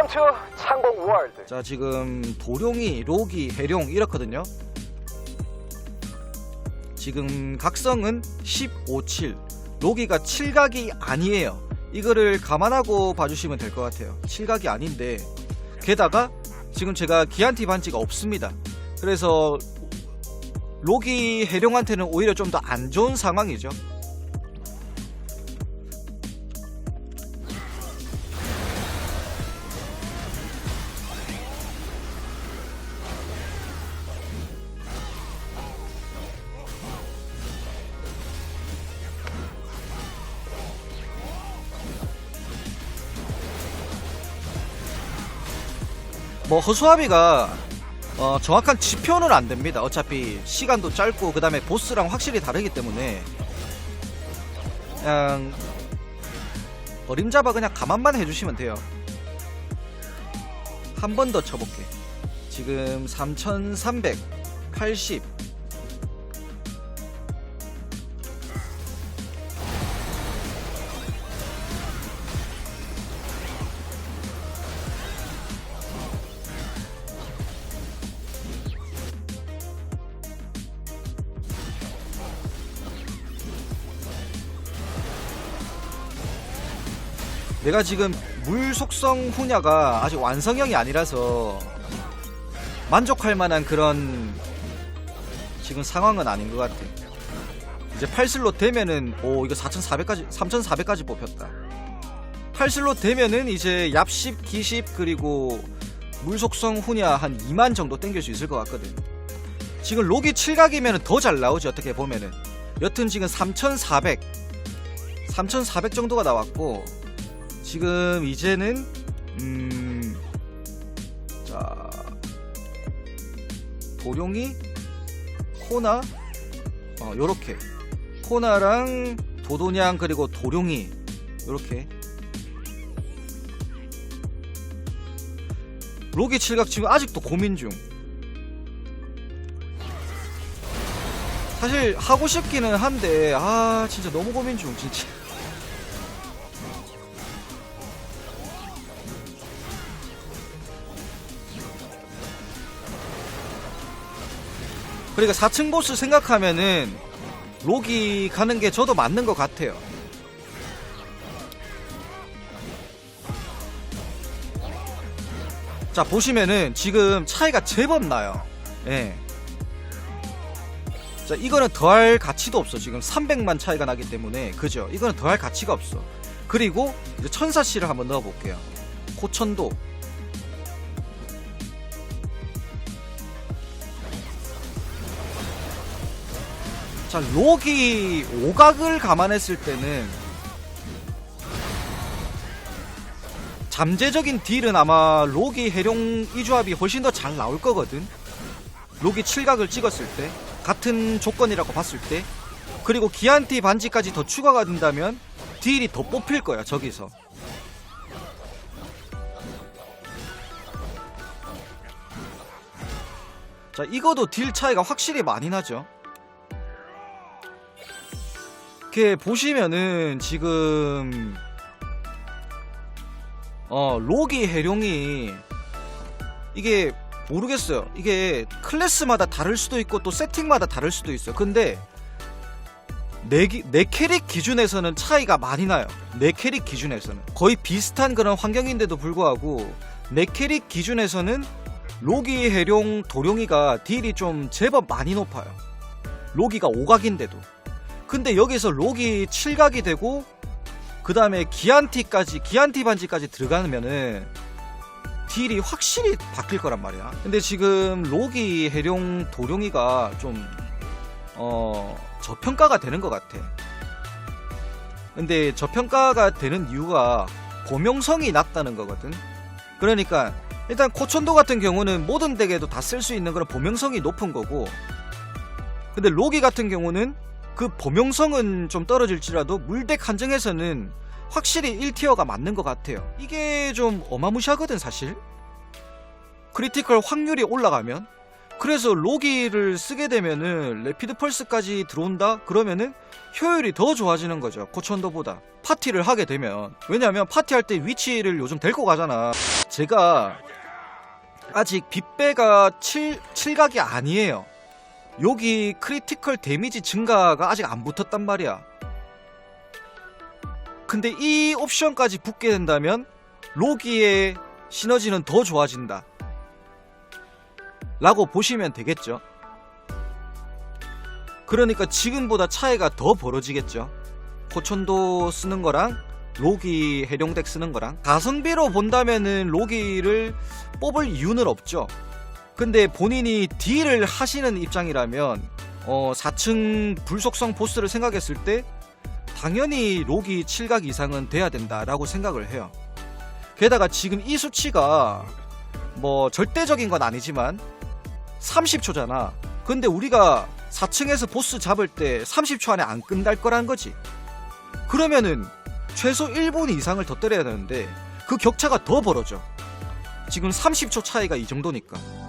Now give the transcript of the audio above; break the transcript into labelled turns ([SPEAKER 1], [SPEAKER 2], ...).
[SPEAKER 1] 웰컴 투 창공 월드.
[SPEAKER 2] 자 지금 도룡이, 로기, 해룡 이렇거든요. 지금 각성은 15.7 로기가 7각이 아니에요. 이거를 감안하고 봐주시면 될 것 같아요. 7각이 아닌데. 게다가 지금 제가 기한티 반지가 없습니다. 그래서 로기 해룡한테는 오히려 좀 더 안 좋은 상황이죠 뭐 허수아비가 어, 정확한 지표는 안 됩니다. 어차피 시간도 짧고 그 다음에 보스랑 확실히 다르기 때문에 그냥 어림잡아 그냥 가만만 해주시면 돼요. 한 번 더 쳐볼게. 지금 3,380 내가 지금 물 속성 후냐가 아직 완성형이 아니라서 만족할 만한 그런 지금 상황은 아닌 것 같아. 이제 8슬롯 되면은 오 이거 4,400까지 3,400까지 뽑혔다. 8슬롯 되면은 이제 얍십, 기십 그리고 물 속성 후냐 한 2만 정도 땡길 수 있을 것 같거든. 지금 로기 7각이면 더 잘 나오지 어떻게 보면은. 여튼 지금 3,400 3,400 정도가 나왔고 지금 이제는 음, 자 도룡이 코나 어 요렇게. 코나랑 도도냥 그리고 도룡이 요렇게. 로기 칠각 지금 아직도 고민 중. 사실 하고 싶기는 한데 아 진짜 너무 고민 중 진짜 그러니까 4층 보스 생각하면은 로기 가는 게 저도 맞는 것 같아요. 자 보시면은 지금 차이가 제법 나요. 예. 자 이거는 더할 가치도 없어. 지금 300만 차이가 나기 때문에 그죠? 이거는 더할 가치가 없어. 그리고 이제 천사 씨를 한번 넣어볼게요. 고천도 자, 로기 오각을 감안했을 때는 잠재적인 딜은 아마 로기 해룡 이 조합이 훨씬 더 잘 나올 거거든. 로기 7각을 찍었을 때 같은 조건이라고 봤을 때 그리고 기안티 반지까지 더 추가가 된다면 딜이 더 뽑힐 거야 저기서. 자 이거도 딜 차이가 확실히 많이 나죠. 이렇게 보시면은 지금 어 로기 해룡이 이게 모르겠어요. 이게 클래스마다 다를 수도 있고 또 세팅마다 다를 수도 있어요. 근데 내, 기- 내 캐릭 기준에서는 차이가 많이 나요. 내 캐릭 기준에서는 거의 비슷한 그런 환경인데도 불구하고 내 캐릭 기준에서는 로기 해룡 도룡이가 딜이 좀 제법 많이 높아요. 로기가 5각인데도 근데 여기서 록이 7각이 되고 그 다음에 기안티까지 기안티 반지까지 들어가면은 딜이 확실히 바뀔 거란 말이야. 근데 지금 록이 해룡 도룡이가 좀 어, 저평가가 되는 것 같아. 근데 저평가가 되는 이유가 고명성이 낮다는 거거든. 그러니까 일단 코천도 같은 경우는 모든 덱에도 다 쓸 수 있는 그런 보명성이 높은 거고 근데 로기 같은 경우는 그 범용성은 좀 떨어질지라도 물덱 한정에서는 확실히 1티어가 맞는 것 같아요. 이게 좀 어마무시하거든 사실. 크리티컬 확률이 올라가면 그래서 로기를 쓰게 되면은 레피드 펄스까지 들어온다? 그러면은 효율이 더 좋아지는 거죠. 코천도보다. 파티를 하게 되면. 왜냐면 파티할 때 위치를 요즘 데리고 가잖아. 제가 아직 빗배가 7, 7각이 아니에요. 여기 크리티컬 데미지 증가가 아직 안 붙었단 말이야. 근데 이 옵션까지 붙게 된다면 로기의 시너지는 더 좋아진다. 라고 보시면 되겠죠. 그러니까 지금보다 차이가 더 벌어지겠죠. 코천도 쓰는 거랑 로기 해룡덱 쓰는 거랑 가성비로 본다면은 로기를 뽑을 이유는 없죠. 근데 본인이 딜을 하시는 입장이라면 어 4층 불속성 보스를 생각했을 때 당연히 로기 7각 이상은 돼야 된다라고 생각을 해요. 게다가 지금 이 수치가 뭐 절대적인 건 아니지만 30초잖아. 근데 우리가 4층에서 보스 잡을 때 30초 안에 안 끝날 거란 거지. 그러면은 최소 1분 이상을 더 때려야 되는데 그 격차가 더 벌어져. 지금 30초 차이가 이 정도니까.